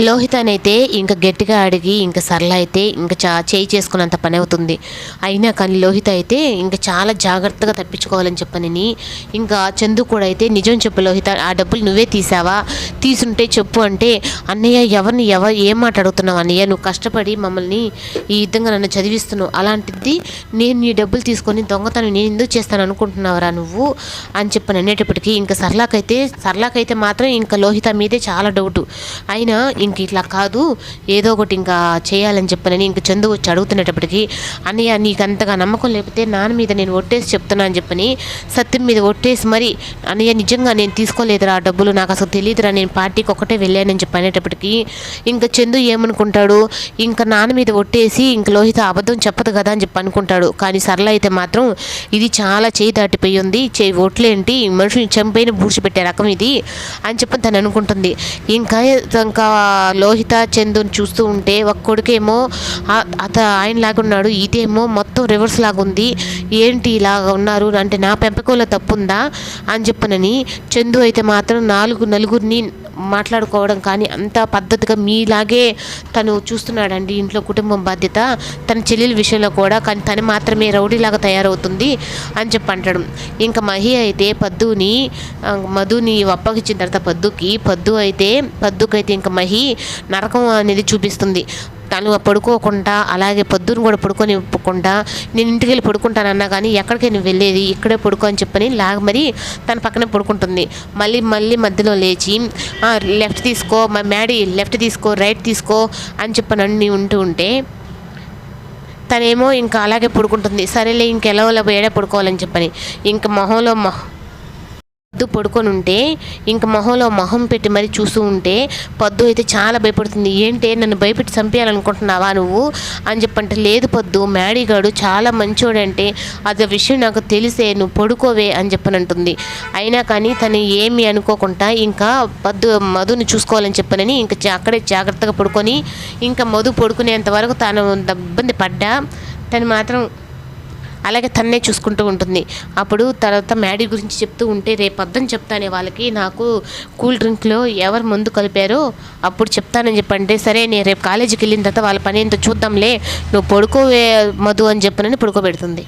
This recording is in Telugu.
లోహితనైతే ఇంకా గట్టిగా అడిగి ఇంకా సరళ అయితే ఇంకా చా చేయి చేసుకున్నంత పని అవుతుంది. అయినా కానీ లోహిత అయితే ఇంకా చాలా జాగ్రత్తగా తప్పించుకోవాలని చెప్పనని ఇంకా చందు కూడా అయితే నిజం చెప్పు లోహిత ఆ డబ్బులు నువ్వే తీసావా? తీసుంటే చెప్పు అంటే అన్నయ్య ఎవరిని ఎవరు ఏం మాట అడుగుతున్నావు అన్నయ్య? నువ్వు కష్టపడి మమ్మల్ని ఈ విధంగా నన్ను చదివిస్తున్నావు. అలాంటిది నేను నీ డబ్బులు తీసుకొని దొంగతనం నేను ఎందుకు చేస్తాను అనుకుంటున్నావురా నువ్వు? అని చెప్పని అనేటప్పటికీ ఇంకా సరళకైతే సరళకైతే మాత్రం ఇంకా లోహిత మీదే చాలా డౌట్ అయినా ఇంక ఇట్లా కాదు ఏదో ఒకటి ఇంకా చేయాలని చెప్పనని ఇంక చందు వచ్చి అడుగుతున్నప్పటికీ అన్నయ్య నీకు అంతగా నమ్మకం లేకపోతే నాన్న మీద నేను ఒట్టేసి చెప్తున్నా అని చెప్పని సత్యం మీద ఒట్టేసి మరి అన్నయ్య నిజంగా నేను తీసుకోలేదురా ఆ డబ్బులు నాకు అసలు తెలియదురా నేను పార్టీకి ఒకటే వెళ్ళానని చెప్పి అనేటప్పటికీ ఇంకా చందు ఏమనుకుంటాడు ఇంకా నాన్న మీద ఒట్టేసి ఇంక లోహిత అబద్ధం చెప్పదు కదా అని చెప్పి అనుకుంటాడు. కానీ సరళ అయితే మాత్రం ఇది చాలా చేయి దాటిపోయి ఉంది చేయి ఒట్లేంటి మనుషుని చంపైన బూడ్చిపెట్టే రకం ఇది అని చెప్పి తను అనుకుంటుంది. ఇంకా ఇంకా లోహిత చందుని చూస్తూ ఉంటే ఒక కొడుకేమో ఆ- అత ఆయనలాగా ఉన్నాడు ఇదేమో మొత్తం రివర్స్ లాగా ఉంది. ఏంటి ఇలాగా ఉన్నారు? అంటే నా పెంపకంలో తప్పుందా? అని చెప్పనని చందు అయితే మాత్రం నాలుగు నలుగురిని మాట్లాడుకోవడం కానీ అంత పద్ధతిగా మీలాగే తను చూస్తున్నాడండి ఇంట్లో కుటుంబం బాధ్యత. తన చెల్లెల విషయంలో కూడా కానీ తను మాత్రమే రౌడీలాగా తయారవుతుంది అని చెప్పి అంటాడు. ఇంకా మహి అయితే పద్దుని మధుని అప్పగిచ్చిన తర్వాత పద్దుకి పద్దు అయితే పద్దుకైతే ఇంకా మహి నరకం అనేది చూపిస్తుంది. తను పడుకోకుండా అలాగే పొద్దున్న కూడా పడుకొని ఇవ్వకుండా నేను ఇంటికి వెళ్ళి పడుకుంటానన్నా కానీ ఎక్కడికి నువ్వు వెళ్ళేది ఇక్కడే పడుకో అని చెప్పని లాగ మరి తన పక్కనే పడుకుంటుంది. మళ్ళీ మళ్ళీ మధ్యలో లేచి లెఫ్ట్ తీసుకో మా మ్యాడీ లెఫ్ట్ తీసుకో రైట్ తీసుకో అని చెప్పని అన్ని ఉంటూ ఉంటే తనేమో ఇంకా అలాగే పడుకుంటుంది. సరేలే ఇంకెలా ఏడే పడుకోవాలని చెప్పని. ఇంక మొహంలో మొహం పద్దు పడుకొని ఉంటే ఇంక మొహంలో మొహం పెట్టి మరి చూస్తూ ఉంటే పద్దు అయితే చాలా భయపడుతుంది. ఏంటే నన్ను భయపెట్టి చంపేయాలనుకుంటున్నావా నువ్వు? అని చెప్పంటే లేదు పద్దు మ్యాడీగాడు చాలా మంచోడంటే అది విషయం నాకు తెలిసే నువ్వు పడుకోవే అని చెప్పనంటుంది. అయినా కానీ తను ఏమి అనుకోకుండా ఇంకా పద్దు మధుని చూసుకోవాలని చెప్పనని ఇంకా అక్కడే జాగ్రత్తగా పడుకొని ఇంకా మధు పడుకునేంత వరకు తాను ఇబ్బంది పడ్డా. తను మాత్రం అలాగే తన్నే చూసుకుంటూ ఉంటుంది. అప్పుడు తర్వాత మ్యాడీ గురించి చెప్తూ ఉంటే రేపు అర్థం చెప్తానే వాళ్ళకి నాకు కూల్ డ్రింక్లో ఎవరు ముందు కలిపారో అప్పుడు చెప్తానని చెప్పంటే సరే నేను రేపు కాలేజీకి వెళ్ళిన తర్వాత వాళ్ళ పని ఏంటో చూద్దాంలే నువ్వు పడుకోవే మధు అని చెప్పనని పడుకోబెడుతుంది.